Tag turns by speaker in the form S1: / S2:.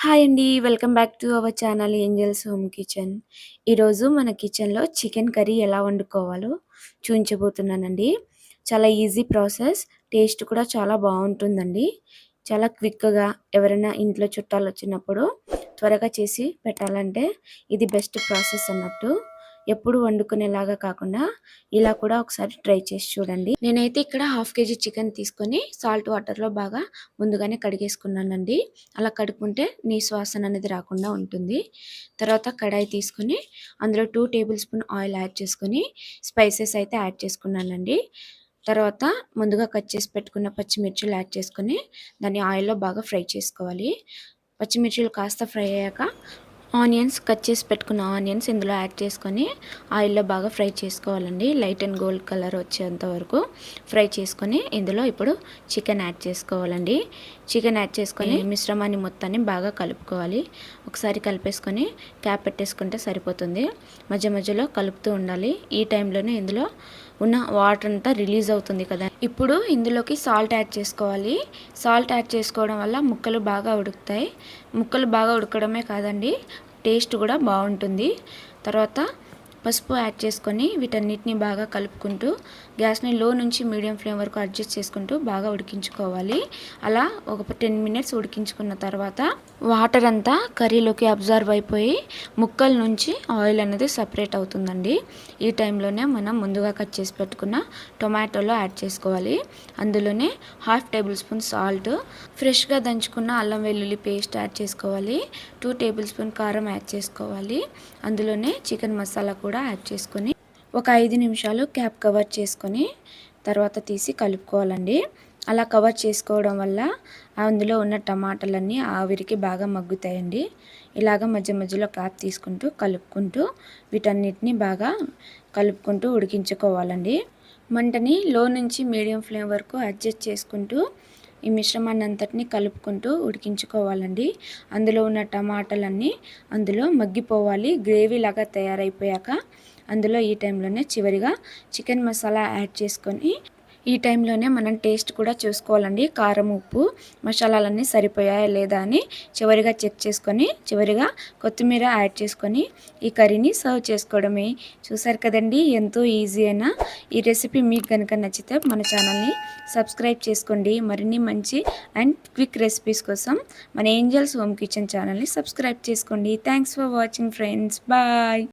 S1: Hi అండి. Welcome back to our channel Angels Home Kitchen. ఈరోజు మన కిచెన్‌లో చికెన్ కర్రీ ఎలా వండుకోవాలో చూపించబోతున్నానండి చాలా ఈజీ ప్రాసెస్. టేస్ట్ కూడా చాలా బాగుంటుందండి చాలా క్విక్‌గా ఎవరైనా ఇంట్లో చుట్టాలు వచ్చినప్పుడు త్వరగా చేసి పెట్టాలంటే ఇది బెస్ట్ ప్రాసెస్ అన్నట్టు. ఎప్పుడు వండుకునేలాగా కాకుండా ఇలా కూడా ఒకసారి ట్రై చేసి చూడండి. నేనైతే ఇక్కడ హాఫ్ కేజీ చికెన్ తీసుకొని సాల్ట్ వాటర్‌లో బాగా ముందుగానే కడిగేసుకున్నానండి. అలా కడుక్కుంటే నీ వాసన అనేది రాకుండా ఉంటుంది. తర్వాత కడాయి తీసుకొని అందులో two tablespoon oil add చేసుకొని స్పైసెస్ అయితే యాడ్ చేసుకున్నానండి. తర్వాత ముందుగా కట్ చేసి పెట్టుకున్న పచ్చిమిర్చిలు యాడ్ చేసుకొని దాన్ని ఆయిల్‌లో బాగా ఫ్రై చేసుకోవాలి. పచ్చిమిర్చిలు కాస్త ఫ్రై అయ్యాక ఆనియన్స్ కట్ చేసి పెట్టుకున్న ఆనియన్స్ ఇందులో యాడ్ చేసుకొని ఆయిల్‌లో బాగా ఫ్రై చేసుకోవాలండి. లైట్ అండ్ గోల్డ్ కలర్ వచ్చేంత వరకు ఫ్రై చేసుకొని ఇందులో ఇప్పుడు చికెన్ యాడ్ చేసుకోవాలండి. చికెన్ యాడ్ చేసుకొని మిశ్రమాన్ని మొత్తాన్ని బాగా కలుపుకోవాలి. ఒకసారి కలిపేసుకొని క్యాప్ పెట్టేసుకుంటే సరిపోతుంది. మధ్య మధ్యలో కలుపుతూ ఉండాలి. ఈ టైంలోనే ఇందులో ఉన్న వాటర్ అంతా రిలీజ్ అవుతుంది కదా! ఇప్పుడు ఇందులోకి సాల్ట్ యాడ్ చేసుకోవాలి. సాల్ట్ యాడ్ చేసుకోవడం వల్ల ముక్కలు బాగా ఉడుకుతాయి. ముక్కలు బాగా ఉడకడమే కాదండి టేస్ట్ కూడా బాగుంటుంది తర్వాత పసుపు యాడ్ చేసుకొని వీటన్నిటిని బాగా కలుపుకుంటూ గ్యాస్‌ని లో నుంచి మీడియం ఫ్లేమ్ వరకు అడ్జస్ట్ చేసుకుంటూ బాగా ఉడికించుకోవాలి. అలా ఒక 10 మినిట్స్ ఉడికించుకున్న తర్వాత వాటర్ అంతా కర్రీలోకి అబ్జర్వ్ అయిపోయి ముక్కల నుంచి ఆయిల్ అనేది సపరేట్ అవుతుందండి. ఈ టైంలోనే మనం ముందుగా కట్ చేసి పెట్టుకున్న టొమాటోలో యాడ్ చేసుకోవాలి. అందులోనే హాఫ్ టేబుల్ స్పూన్ సాల్ట్, ఫ్రెష్‌గా దంచుకున్న అల్లం వెల్లుల్లి పేస్ట్ యాడ్ చేసుకోవాలి. టూ టేబుల్ స్పూన్ కారం యాడ్ చేసుకోవాలి. అందులోనే చికెన్ మసాలా కూడా కూడా యాడ్ చేసుకొని ఒక ఐదు నిమిషాలు క్యాప్ కవర్ చేసుకొని తర్వాత తీసి కలుపుకోవాలండి. అలా కవర్ చేసుకోవడం వల్ల అందులో ఉన్న టమాటాలన్నీ ఆవిరికి బాగా మగ్గుతాయండి. ఇలాగ మధ్య మధ్యలో క్యాప్ తీసుకుంటూ కలుపుకుంటూ వీటన్నిటిని బాగా కలుపుకుంటూ ఉడికించుకోవాలండి. మంటని లో నుంచి మీడియం ఫ్లేమ్ వరకు అడ్జస్ట్ చేసుకుంటూ ఈ మిశ్రమాన్ని అంతటిని కలుపుకుంటూ ఉడికించుకోవాలండి. అందులో ఉన్న టమాటాలన్నీ అందులో మగ్గిపోవాలి. గ్రేవీ లాగా తయారైపోయాక అందులో ఈ టైంలోనే చివరిగా చికెన్ మసాలా యాడ్ చేసుకొని ఈ టైంలోనే మనం టేస్ట్ కూడా చూసుకోవాలండి. కారం, ఉప్పు, మసాలాలన్నీ సరిపోయాయా లేదా అని చివరిగా చెక్ చేసుకొని చివరిగా కొత్తిమీర యాడ్ చేసుకొని ఈ కర్రీని సర్వ్ చేసుకోవడమే. చూసారు కదండీ ఎంతో ఈజీ అయినా ఈ రెసిపీ మీకు కనుక నచ్చితే మన ఛానల్‌ని సబ్స్క్రైబ్ చేసుకోండి. మరిన్ని మంచి అండ్ క్విక్ రెసిపీస్ కోసం మన ఏంజెల్స్ హోమ్ కిచెన్ ఛానల్‌ని సబ్స్క్రైబ్ చేసుకోండి. Thanks for watching friends. Bye.